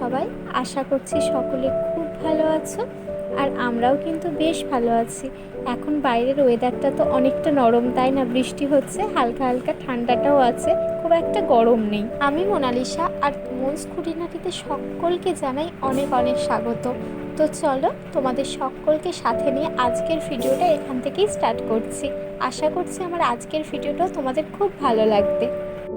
সবাই। আশা করছি সকলে খুব ভালো আছো আর আমরাও কিন্তু বেশ ভালো আছি। এখন বাইরের ওয়েদারটা তো অনেকটা নরম, তাই না? বৃষ্টি হচ্ছে, হালকা হালকা ঠান্ডাটাও আছে, খুব একটা গরম নেই। আমি মোনালিসা আর মনস খুঁটিনাটিতে সকলকে জানাই অনেক অনেক স্বাগত। তো চলো তোমাদের সকলকে সাথে নিয়ে আজকের ভিডিওটা এখান থেকেই স্টার্ট করছি। আশা করছি আমার আজকের ভিডিওটাও তোমাদের খুব ভালো লাগবে।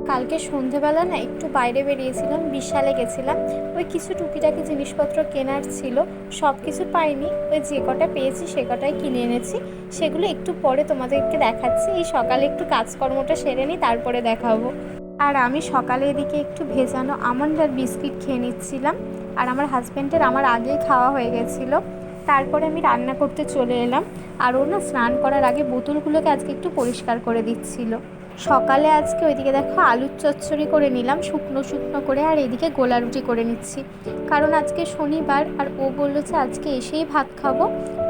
কালকে সন্ধেবেলা না একটু বাইরে বেরিয়েছিলাম, বিশালে গেছিলাম। ওই কিছু টুকিটাকি জিনিসপত্র কেনার ছিল সব কিছু পাইনি। ওই যে কটা পেয়েছি সে কটাই কিনে এনেছি। সেগুলো একটু পরে তোমাদেরকে দেখাচ্ছি। এই সকালে একটু কাজকর্মটা সেরে নিই, তারপরে দেখাবো। আর আমি সকালে এদিকে একটু ভেজানো আমন্ড আর বিস্কিট খেয়ে নিচ্ছিলাম। আর আমার হাজব্যান্ডের আমার আগেই খাওয়া হয়ে গেছিল। তারপরে আমি রান্না করতে চলে এলাম। আর ও না স্নান করার আগে বোতলগুলোকে আজকে একটু পরিষ্কার করে দিচ্ছিল। সকালে আজকে ওইদিকে দেখো আলুর চচ্চড়ি করে নিলাম, শুকনো শুকনো করে, আর এদিকে গোলা রুটি করে নিচ্ছি। কারণ আজকে শনিবার, আর ও বলল যে আজকে এসেই ভাত খাব।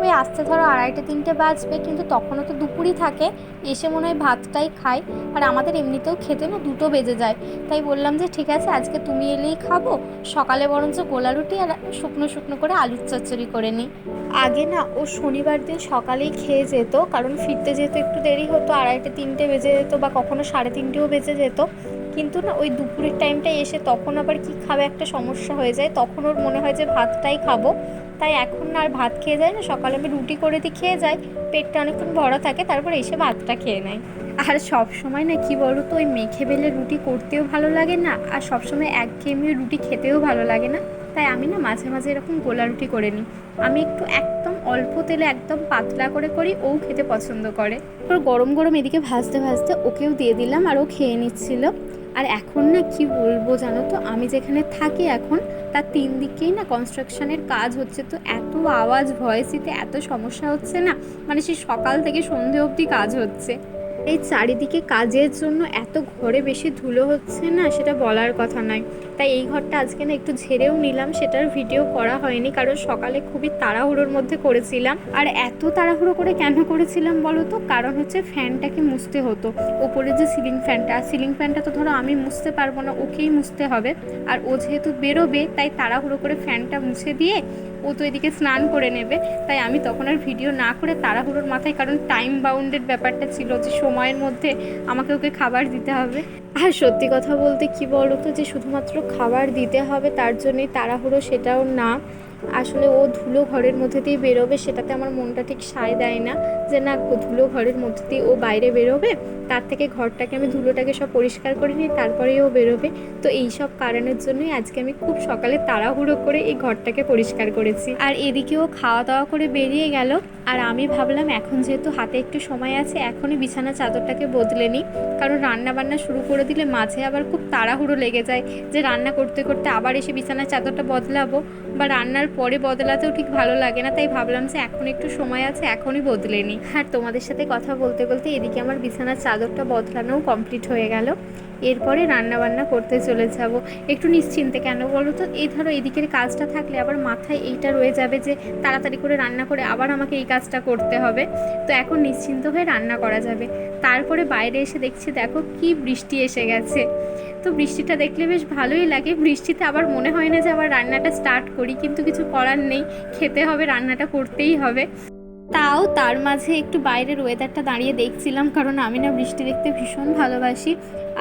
ওই আসতে ধরো আড়াইটে, তিনটে বাজবে, কিন্তু তখনও তো দুপুরই থাকে। এসে মনে হয় ভাতটাই খাই। আর আমাদের এমনিতেও খেতে না দুটো বেজে যায়। তাই বললাম যে ঠিক আছে, আজকে তুমি এলেই খাব। সকালে বরঞ্চ গোলা রুটি আর শুকনো শুকনো করে আলুর চচ্চড়ি করে নিই। আগে না, ও শনিবার দিন সকালেই খেয়ে যেত, কারণ ফিরতে যেহেতু একটু দেরি হতো। আড়াইটে, তিনটে বেজে যেত বা কখনো সাড়ে তিনটেও বেজে যেত। কিন্তু না, ওই দুপুরের টাইমটায় এসে তখন আবার কি খাবে একটা সমস্যা হয়ে যায়। তখন ওর মনে হয় যে ভাতটাই খাব। তাই এখন আর ভাত খেয়ে যায় না। সকালে আমি রুটি করে দিয়ে খেয়ে যাই। পেটটা অনেকক্ষণ ভরা থাকে, তারপর এসে ভাতটা খেয়ে নেয়। আর সব সময় না কি বলো তো ওই মেখে বেলে রুটি করতেও ভালো লাগে না, আর সবসময় একঘেয়েমি রুটি খেতেও ভালো লাগে না। তাই আমি না মাঝে মাঝে এরকম গোলা রুটি করে নিই। আমি একটু একদম অল্প তেলে একদম পাতলা করে করি, ও খেতে পছন্দ করে। ওর গরম গরম এদিকে ভাজতে ভাজতে ওকেও দিয়ে দিলাম আর ও খেয়ে নিচ্ছিল। আর এখন না কি বলব জানো তো, আমি যেখানে থাকি এখন, তার তিন দিকেই না কনস্ট্রাকশনের কাজ হচ্ছে। তো এত আওয়াজ ভয়েসিতে এত সমস্যা হচ্ছে না মানে সেই সকাল থেকে সন্ধে অবধি কাজ হচ্ছে। এই চারিদিকে কাজের জন্য এত ঘরে বেশি ধুলো হচ্ছে না, সেটা বলার কথা নয়। তাই এই ঘরটা আজকে না একটু ঝেড়েও নিলাম, সেটার ভিডিও করা হয়নি, কারণ সকালে খুবই তাড়াহুড়োর মধ্যে করেছিলাম। আর এত তাড়াহুড়ো করে কেন করেছিলাম বলো তো? কারণ হচ্ছে ফ্যানটাকে মুছতে হতো। ওপরে যে সিলিং ফ্যানটা, আর সিলিং ফ্যানটা তো ধরো আমি মুছতে পারব না, ওকেই মুছতে হবে। আর ও যেহেতু বেরোবে, তাই তাড়াহুড়ো করে ফ্যানটা মুছে দিয়ে ও তো এদিকে স্নান করে নেবে। তাই আমি তখন আর ভিডিও না করে তাড়াহুড়োর মাথায়, কারণ টাইম বাউন্ডেড ব্যাপারটা ছিল যে সময়ের মধ্যে আমাকে ওকে খাবার দিতে হবে। আর সত্যি কথা বলতে কি বলো তো যে, শুধুমাত্র খাবার দিতে হবে তার জন্যই তাড়াহুড়ো সেটাও না। আসলে ও ধুলো ঘরের মধ্যে দিয়ে বেরোবে, সেটাতে আমার মনটা ঠিক সায় দেয় না যে না ধুলো ঘরের মধ্যে দিয়ে ও বাইরে বেরোবে, তার থেকে ঘরটাকে আমি ধুলোটাকে সব পরিষ্কার করে নিই তারপরেই ও বেরোবে। তো এই সব কারণের জন্যই আজকে আমি খুব সকালে তাড়াহুড়ো করে এই ঘরটাকে পরিষ্কার করেছি। আর এদিকেও খাওয়া দাওয়া করে বেরিয়ে গেল, আর আমি ভাবলাম এখন যেহেতু হাতে একটু সময় আছে, এখনই বিছানা চাদরটাকে বদলে নিই। কারণ রান্না বান্না শুরু করে দিলে মাঝে আবার খুব তাড়াহুড়ো লেগে যায় যে রান্না করতে করতে আবার এসে বিছানার চাদরটা বদলাবো বা রান্নার পরে বদলাতেও ঠিক ভালো লাগে না, তাই ভাবলাম যে এখন একটু সময় আছে, এখনই বদলে নিই। আর তোমাদের সাথে কথা বলতে বলতে এদিকে আমার বিছানার চাদরটা বদলানোও কমপ্লিট হয়ে গেল। এরপরে রান্না বান্না করতে চলে যাব। একটু নিশ্চিন্তে কেন বলো তো? এই ধরো এদিকের কাজটা থাকলে আবার মাথায় এইটা রয়ে যাবে যে তাড়াতাড়ি করে রান্না করে আবার আমাকে এই কাজটা করতে হবে। তো এখন নিশ্চিন্ত হয়ে রান্না করা যাবে। তারপরে বাইরে এসে দেখছি, দেখো কি বৃষ্টি এসে গেছে। তো বৃষ্টিটা দেখলে বেশ ভালোই লাগে। বৃষ্টিতে আবার মনে হয় না যে আবার রান্নাটা স্টার্ট করি, কিন্তু কিছু করার নেই। খেতে হবে, রান্নাটা করতেই হবে। তাও তার মাঝে একটু বাইরের ওয়েদারটা দাঁড়িয়ে দেখছিলাম, কারণ আমি না বৃষ্টি দেখতে ভীষণ ভালোবাসি।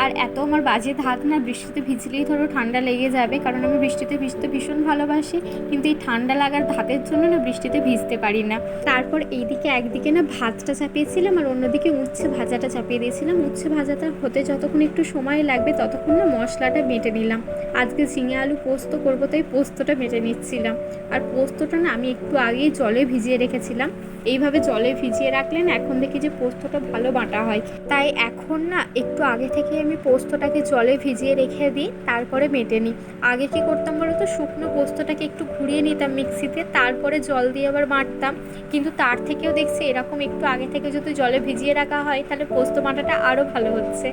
আর এত আমার বাজে ধাত না, বৃষ্টিতে ভিজলেই ধরো ঠান্ডা লেগে যাবে, কারণ আমি বৃষ্টিতে ভিজতে ভীষণ ভালোবাসি, কিন্তু এই ঠান্ডা লাগার ধাতের জন্য না বৃষ্টিতে ভিজতে পারি না। তারপর এইদিকে একদিকে না ভাতটা চাপিয়েছিলাম, আর অন্যদিকে উচ্ছে ভাজাটা চাপিয়ে দিয়েছিলাম। উচ্ছে ভাজাটা হতে যতক্ষণ একটু সময় লাগবে, ততক্ষণ না মশলাটা বেটে নিলাম। আজকে ঝিঙে আলু পোস্ত করব, তাই পোস্তটা বেটে নিচ্ছিলাম। আর পোস্তটা না আমি একটু আগেই জলে ভিজিয়ে রেখেছিলাম। এইভাবে জলে ভিজিয়ে রাখলেন, এখন দেখি যে পোস্তটা ভালো বাটা হয়। তাই এখন না, একটু আগে থেকে আমি পোস্তটাকে জলে ভিজিয়ে রেখে দিই, তারপরে মেটে নিই। আগে কি করতাম বলো তো শুকনো পোস্তটাকে একটু ঘুরিয়ে নিতাম মিক্সিতে, তারপরে জল দিয়ে আবার বাটতাম। কিন্তু তার থেকেও দেখছি এরকম একটু আগে থেকে যদি জলে ভিজিয়ে রাখা হয়, তাহলে পোস্ত বাটাটা আরও ভালো হচ্ছে।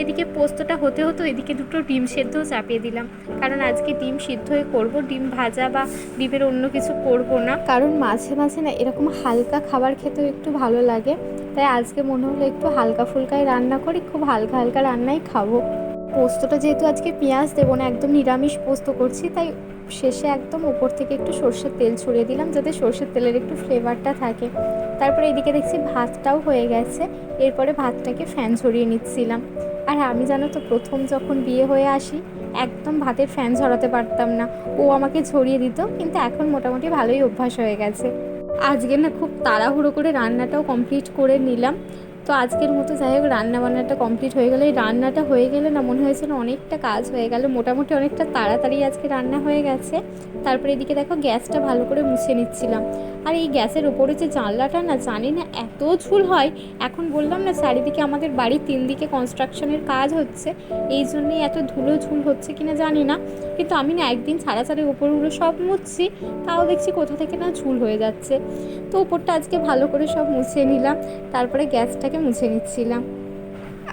এদিকে পোস্তটা হতে হতো এদিকে দুটো ডিম সেদ্ধও চাপিয়ে দিলাম। কারণ আজকে ডিম সিদ্ধ হয়ে করব, ডিম ভাজা বা ডিমের অন্য কিছু করব না। কারণ মাঝে মাঝে না এরকম হালকা খাবার খেতেও একটু ভালো লাগে, তাই আজকে মনে হলো একটু হালকা ফুলকায় রান্না করি, খুব হালকা হালকা রান্নাই খাব। পোস্তটা যেহেতু আজকে পেঁয়াজ দেবো না, একদম নিরামিষ পোস্ত করছি, তাই শেষে একদম উপর থেকে একটু সর্ষের তেল ছড়িয়ে দিলাম, যাতে সর্ষের তেলের একটু ফ্লেভারটা থাকে। তারপরে এদিকে দেখছি ভাতটাও হয়ে গেছে, এরপরে ভাতটাকে ফ্যান ঝরিয়ে নিচ্ছিলাম। আর আমি জানো তো, প্রথম যখন বিয়ে হয়ে আসি, একদম ভাতের ফ্যান ঝরাতে পারতাম না। ও আমাকে ঝরিয়ে দিত, কিন্তু এখন মোটামুটি ভালোই অভ্যাস হয়ে গেছে। আজকে না খুব তাড়াহুড়ো করে রান্নাটাও কমপ্লিট করে নিলাম। তো আজকের মতো যাই হোক রান্না বান্নাটা কমপ্লিট হয়ে গেলে। এই রান্নাটা হয়ে গেলে না মনে হয়েছিল অনেকটা কাজ হয়ে গেল। মোটামুটি অনেকটা তাড়াতাড়ি আজকে রান্না হয়ে গেছে। তারপরে এদিকে দেখো গ্যাসটা ভালো করে মুছে নিচ্ছিলাম। আর এই গ্যাসের ওপরে যে জানলাটা না, জানি না এত ঝুল হয়। এখন বললাম না চারিদিকে আমাদের বাড়ির তিন দিকে কনস্ট্রাকশনের কাজ হচ্ছে। এই জন্যই এত ধুলো ঝুল হচ্ছে কিনা জানি না। কিন্তু আমি না একদিন ছাড়া ছাড়া উপরগুলো সব মুছছি, তাও দেখছি কোথা থেকে না ঝুল হয়ে যাচ্ছে। তো উপরটা আজকে ভালো করে সব মুছে নিলাম, তারপরে গ্যাসটাকে মুছে নিচ্ছিলাম।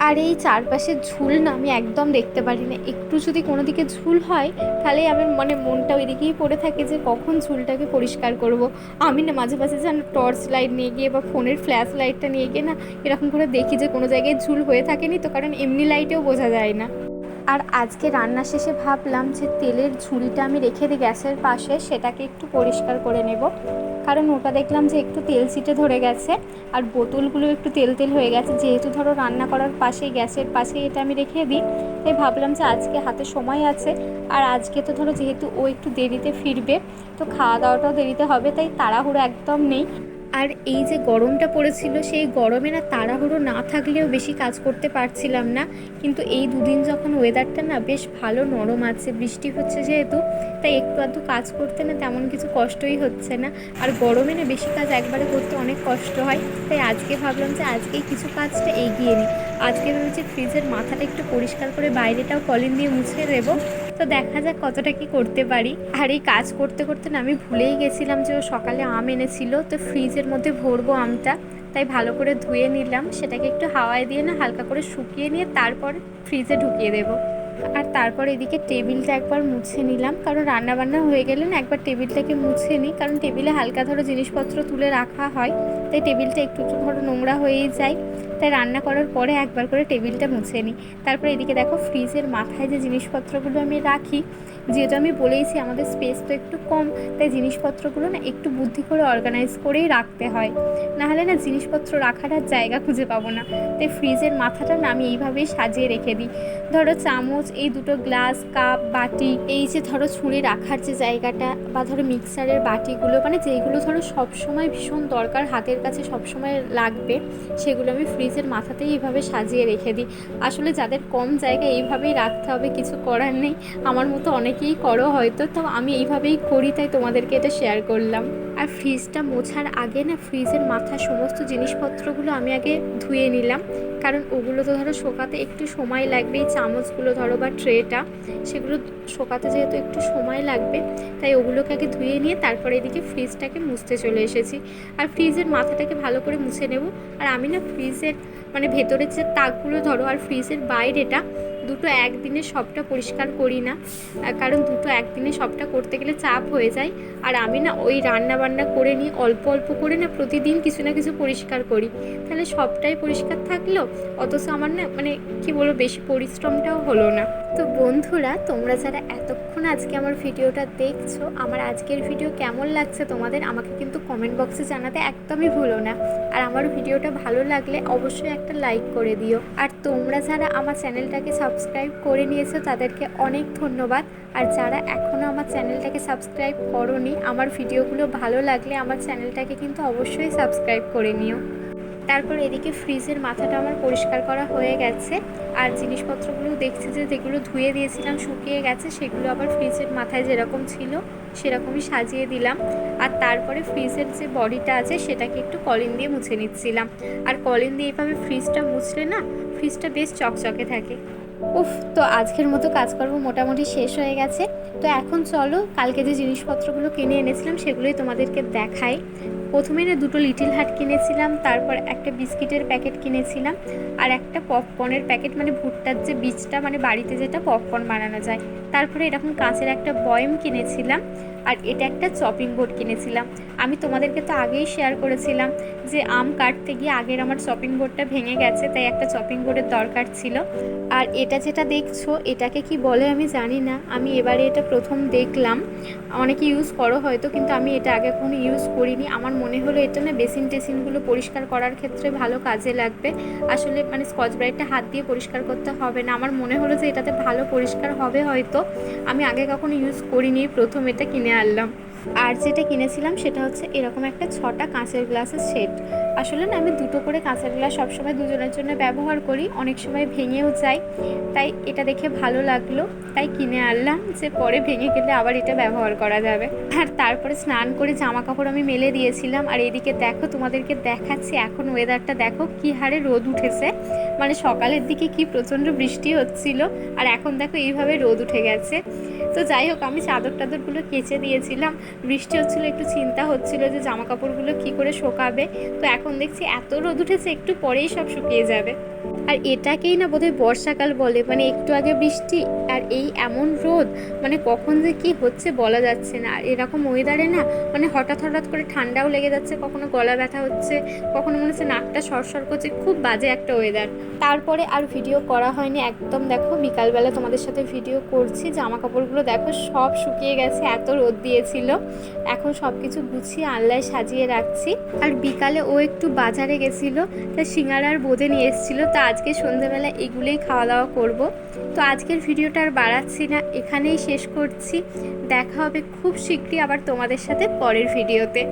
আর এই চারপাশে ঝুল না আমি একদম দেখতে পারি না। একটু যদি কোনো দিকে ঝুল হয় তাহলে আমার মানে মনটা ওই দিকেই পড়ে থাকে যে কখন ঝুলটাকে পরিষ্কার করব। আমি না মাঝে মাঝে যেন টর্চ লাইট নিয়ে গিয়ে বা ফোনের ফ্ল্যাশ লাইটটা নিয়ে গিয়ে না এরকম করে দেখি যে কোনো জায়গায় ঝুল হয়ে থাকেনি তো, কারণ এমনি লাইটেও বোঝা যায় না। আর আজকে রান্না শেষে ভাবলাম যে তেলের ঝুড়িটা আমি রেখে দিই গ্যাসের পাশে সেটাকে একটু পরিষ্কার করে নেব। কারণ ওটা দেখলাম যে একটু তেল ছিটে ধরে গেছে আর বোতলগুলো একটু তেল তেল হয়ে গেছে। যেহেতু ধরো রান্না করার পাশেই গ্যাসের পাশেই এটা আমি রেখে দিই, তাই ভাবলাম যে আজকে হাতে সময় আছে আর আজকে তো ধরো যেহেতু ও একটু দেরিতে ফিরবে, তো খাওয়া দাওয়াটাও দেরিতে হবে, তাই তাড়াহুড়ো একদম নেই। আর এই যে গরমটা পড়েছিল, সেই গরমে না তাড়াহুড়ো না থাকলেও বেশি কাজ করতে পারছিলাম না। কিন্তু এই দুদিন যখন ওয়েদারটা না বেশ ভালো নরম আছে, বৃষ্টি হচ্ছে যেহেতু, তাই একটু আধটু কাজ করতে না তেমন কিছু কষ্টই হচ্ছে না। আর গরমে না বেশি কাজ একবারে করতে অনেক কষ্ট হয়, তাই আজকে ভাবলাম যে আজকেই কিছু কাজটা এগিয়ে নিই। আজকে ভেবেছি ফ্রিজের মাথাটা একটু পরিষ্কার করে বাইরেটাও কলিন দিয়ে মুছে দেবো। তো দেখা যাক কতটা কি করতে পারি। আর এই কাজ করতে করতে না আমি ভুলেই গেছিলাম যে ও সকালে আম এনেছিল, তো ফ্রিজের মধ্যে ভরবো আমটা। তাই ভালো করে ধুয়ে নিলাম, সেটাকে একটু হাওয়ায় দিয়ে না হালকা করে শুকিয়ে নিয়ে তারপর ফ্রিজে ঢুকিয়ে দেবো। আর তারপর এদিকে টেবিলটা একবার মুছে নিলাম, কারণ রান্না বান্না হয়ে গেলে না একবার টেবিলটাকে মুছে নিই, কারণ টেবিলে হালকা ধরো জিনিসপত্র তুলে রাখা হয়। তাই টেবিলটা একটু একটু ধরো নোংরা হয়েই যায়। তাই রান্না করার পরে একবার করে টেবিলটা মুছে নিই। তারপর এদিকে দেখো ফ্রিজের মাথায় যে জিনিসপত্রগুলো আমি রাখি, যেহেতু আমি বলেইছি আমাদের স্পেস তো একটু কম, তাই জিনিসপত্রগুলো না একটু বুদ্ধি করে অর্গানাইজ করেই রাখতে হয়। নাহলে না জিনিসপত্র রাখার আর জায়গা খুঁজে পাবো না। তাই ফ্রিজের মাথাটা না আমি এইভাবেই সাজিয়ে রেখে দিই। ধরো চামচ, এই দুটো গ্লাস কাপ বাটি, এই যে ধরো ছুঁড়ে রাখার যে জায়গাটা বা ধরো মিক্সারের বাটিগুলো মানে যেইগুলো ধরো সবসময় ভীষণ দরকার হাতের কাছে সবসময় লাগবে, সেগুলো আমি ফ্রিজের মাথাতেই এইভাবে সাজিয়ে রেখে দিই। আসলে যাদের কম জায়গা এইভাবেই রাখতে হবে, কিছু করার নেই। আমার মতো অনেকেই করো হয়তো, তো আমি এইভাবেই করি, তাই তোমাদেরকে এটা শেয়ার করলাম। আর ফ্রিজটা মোছার আগে না ফ্রিজের মাথার সমস্ত জিনিসপত্রগুলো আমি আগে ধুয়ে নিলাম। কারণ ওগুলো তো ধরো শোকাতে একটু সময় লাগবে, এই চামচগুলো ধরো বা ট্রেটা সেগুলো শোকাতে যেহেতু একটু সময় লাগবে, তাই ওগুলোকে আগে ধুয়ে নিয়ে তারপরে এদিকে ফ্রিজটাকে মুছতে চলে এসেছি। আর ফ্রিজের মাথাটাকে ভালো করে মুছে নেব। আর আমি না ফ্রিজের মানে ভেতরের যে তাকগুলো ধরো আর ফ্রিজের বাইরেটা দুটো একদিনে সবটা পরিষ্কার করি না কারণ দুটো একদিনে সবটা করতে গেলে চাপ হয়ে যায়। আর আমি না ওই রান্না বান্না করে নিই অল্প অল্প করে না প্রতিদিন কিছু না কিছু পরিষ্কার করি। তাহলে সবটাই পরিষ্কার থাকল, অথচ আমার না মানে কি বলব, বেশি পরিশ্রমটাও হলো না। তো বন্ধুরা, তোমরা যারা এতক্ষণ আজকে আমার ভিডিওটা দেখছ, আমার আজকের ভিডিও কেমন লাগছে তোমাদের আমাকে কিন্তু কমেন্ট বক্সে জানাতে একদমই ভুলো না। আর আমার ভিডিওটা ভালো লাগলে অবশ্যই একটা লাইক করে দিও। আর তোমরা যারা আমার চ্যানেলটাকে সাবস্ক্রাইব করে নিয়েছো, তাদেরকে অনেক ধন্যবাদ। আর যারা এখনও আমার চ্যানেলটাকে সাবস্ক্রাইব করনি, আমার ভিডিওগুলো ভালো লাগলে আমার চ্যানেলটাকে কিন্তু অবশ্যই সাবস্ক্রাইব করে নিও। তারপর এদিকে ফ্রিজের মাথাটা আমার পরিষ্কার করা হয়ে গেছে। আর জিনিসপত্রগুলো দেখছি যে যেগুলো ধুয়ে দিয়েছিলাম শুকিয়ে গেছে, সেগুলো আবার ফ্রিজের মাথায় যেরকম ছিল সেরকমই সাজিয়ে দিলাম। আর তারপরে ফ্রিজের যে বডিটা আছে, সেটাকে একটু কলিন দিয়ে মুছে নিচ্ছিলাম। আর কলিন দিয়ে এইভাবে ফ্রিজটা মুছলে না, ফ্রিজটা বেশ চকচকে থাকে। উফ, তো আজকের মতো কাজকর্ম মোটামুটি শেষ হয়ে গেছে। তো এখন চলো, কালকে যে জিনিসপত্রগুলো কিনে এনেছিলাম, সেগুলোই তোমাদেরকে দেখাই। প্রথমে না দুটো লিটিল হাট কিনেছিলাম, তারপর একটা বিস্কিটের প্যাকেট কিনেছিলাম, আর একটা পপকর্নের প্যাকেট মানে ভুট্টার যে বীজটা মানে বাড়িতে যেটা পপকর্ন বানানো যায়। তারপরে এরকম কাঁচের একটা বয়ম কিনেছিলাম আর এটা একটা চপিং বোর্ড কিনেছিলাম। আমি তোমাদেরকে তো আগেই শেয়ার করেছিলাম যে আম কাটতে গিয়ে আগের আমার চপিং বোর্ডটা ভেঙে গেছে, তাই একটা চপিং বোর্ডের দরকার ছিল। আর এটা যেটা দেখছ, এটাকে কি বলে আমি জানি না। আমি এবারে এটা প্রথম দেখলাম। অনেকে ইউজ করো হয়তো, কিন্তু আমি এটা আগে কখনো ইউজ করিনি। আমার মনে হলো এটা না বেসিন টেসিনগুলো পরিষ্কার করার ক্ষেত্রে ভালো কাজে লাগবে। আসলে মানে স্কচ ব্রাইটটা হাত দিয়ে পরিষ্কার করতে হবে না। আমার মনে হলো যে এটাতে ভালো পরিষ্কার হবে হয়তো। আমি আগে কখনো ইউজ করিনি, প্রথম এটা কিনে আনলাম। আর যেটা কিনেছিলাম সেটা হচ্ছে এরকম একটা ছটা কাঁচের গ্লাসের সেট। আসলে না, আমি দুটো করে কাঁচের গ্লাস সবসময় দুজনের জন্য ব্যবহার করি, অনেক সময় ভেঙেও যায়। তাই এটা দেখে ভালো লাগল। তাই কিনে আনলাম, যে পরে ভেঙে গেলে আবার এটা ব্যবহার করা যাবে। আর তারপরে স্নান করে জামা কাপড় আমি মেলে দিয়েছিলাম, আর এদিকে দেখো তোমাদেরকে দেখাচ্ছি, এখন ওয়েদারটা দেখো কি হারে রোদ উঠেছে। মানে সকালের দিকে কি প্রচণ্ড বৃষ্টি হচ্ছিল, আর এখন দেখো এইভাবে রোদ উঠে গেছে। তো যাই হোক, আমি চাদর টাদরগুলো কেচে দিয়েছিলাম। বৃষ্টি হচ্ছিল, একটু চিন্তা হচ্ছিল যে জামা কাপড়গুলো কী করে শোকাবে। তো এখন দেখছি এত রোদ উঠেছে, একটু পরেই সব শুকিয়ে যাবে। আর এটাকেই না বোধহয় বর্ষাকাল বলে মানে একটু আগে বৃষ্টি আর এই এমন রোদ মানে কখন যে কি হচ্ছে বলা যাচ্ছে না। আর এরকম ওয়েদারে না মানে হঠাৎ হঠাৎ করে ঠান্ডাও লেগে যাচ্ছে, কখনো গলা ব্যথা হচ্ছে, কখনো মনে হচ্ছে নাকটা সরসর করছে, খুব বাজে একটা ওয়েদার তারপরে আর ভিডিও করা হয়নি একদম, দেখো বিকালবেলা তোমাদের সাথে ভিডিও করছি জামা কাপড়গুলো দেখো সব শুকিয়ে গেছে, এত রোদ দিয়েছিল। এখন সব কিছু গুছিয়ে আনলায় সাজিয়ে রাখছি। আর বিকালে ও একটু বাজারে গেছিল, তা সিঙ্গারার বোঁদে নিয়ে এসেছিল, তা আজকে সন্ধ্যাবেলা এগুলোই খাওয়া দাওয়া করব। তো আজকের ভিডিওটা আর বাড়াচ্ছি না, এখানেই শেষ করছি। দেখা হবে খুব শীঘ্রই আবার তোমাদের সাথে পরের ভিডিওতে।